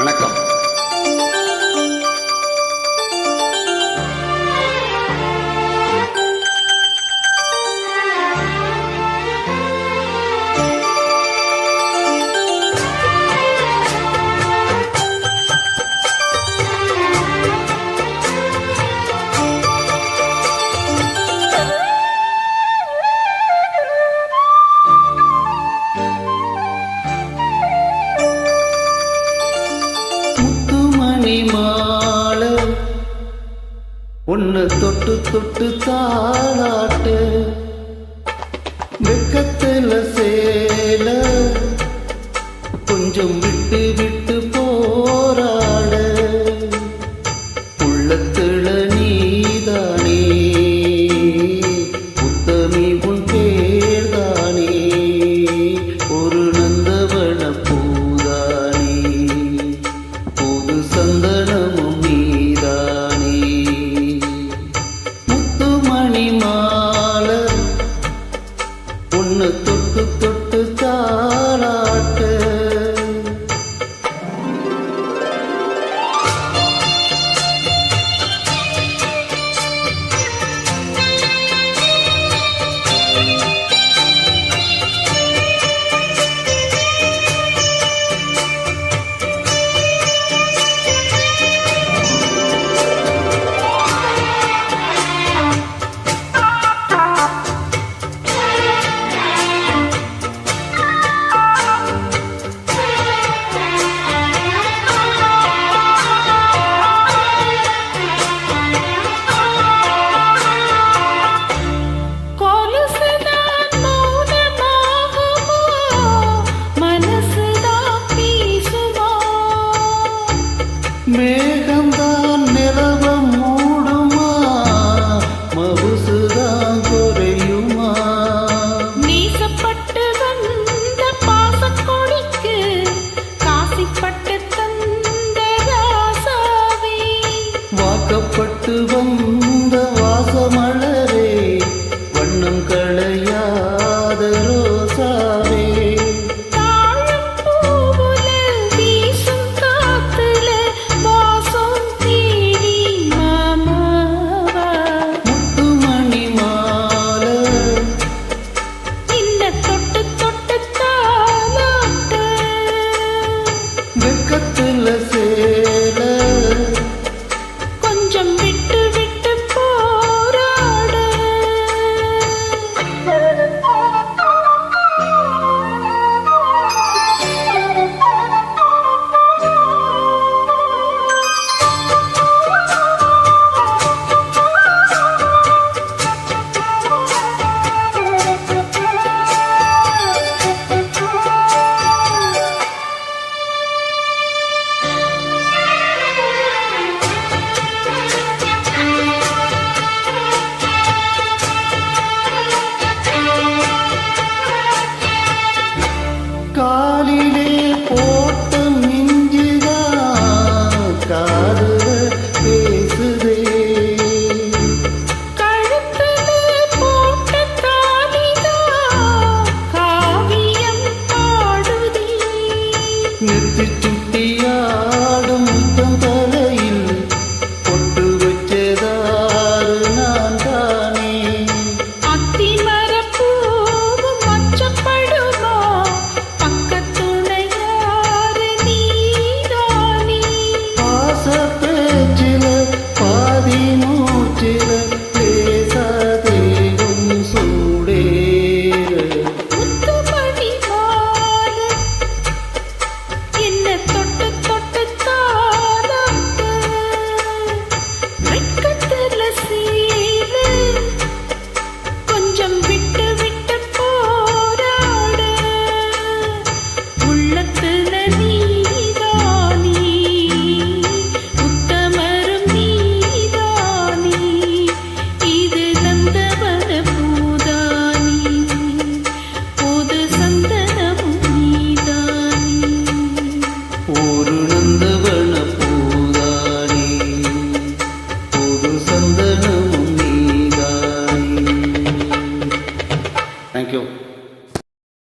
வணக்கம் ஒன்று தொட்டு தொட்டு தானா? மேகம்தான் நிலவம் மூடுமா? மவுசுதான் குறையுமா? நீசப்பட்டு வந்த பாசக்கொடிக்கு காசிப்பட்டு தந்த ராசாவே. வாக்கப்பட்டு வந்த வாசமலரே வண்ணம் களையாத நெத்தி சுட்டியாடும் தலையில் பொட்டு வச்சதாறு நான் தானே. அத்திமரப்பூவும் மச்சப்படுமா? பக்கத்துணையாறு நீதானே. ஆசை பேச்சில பாதி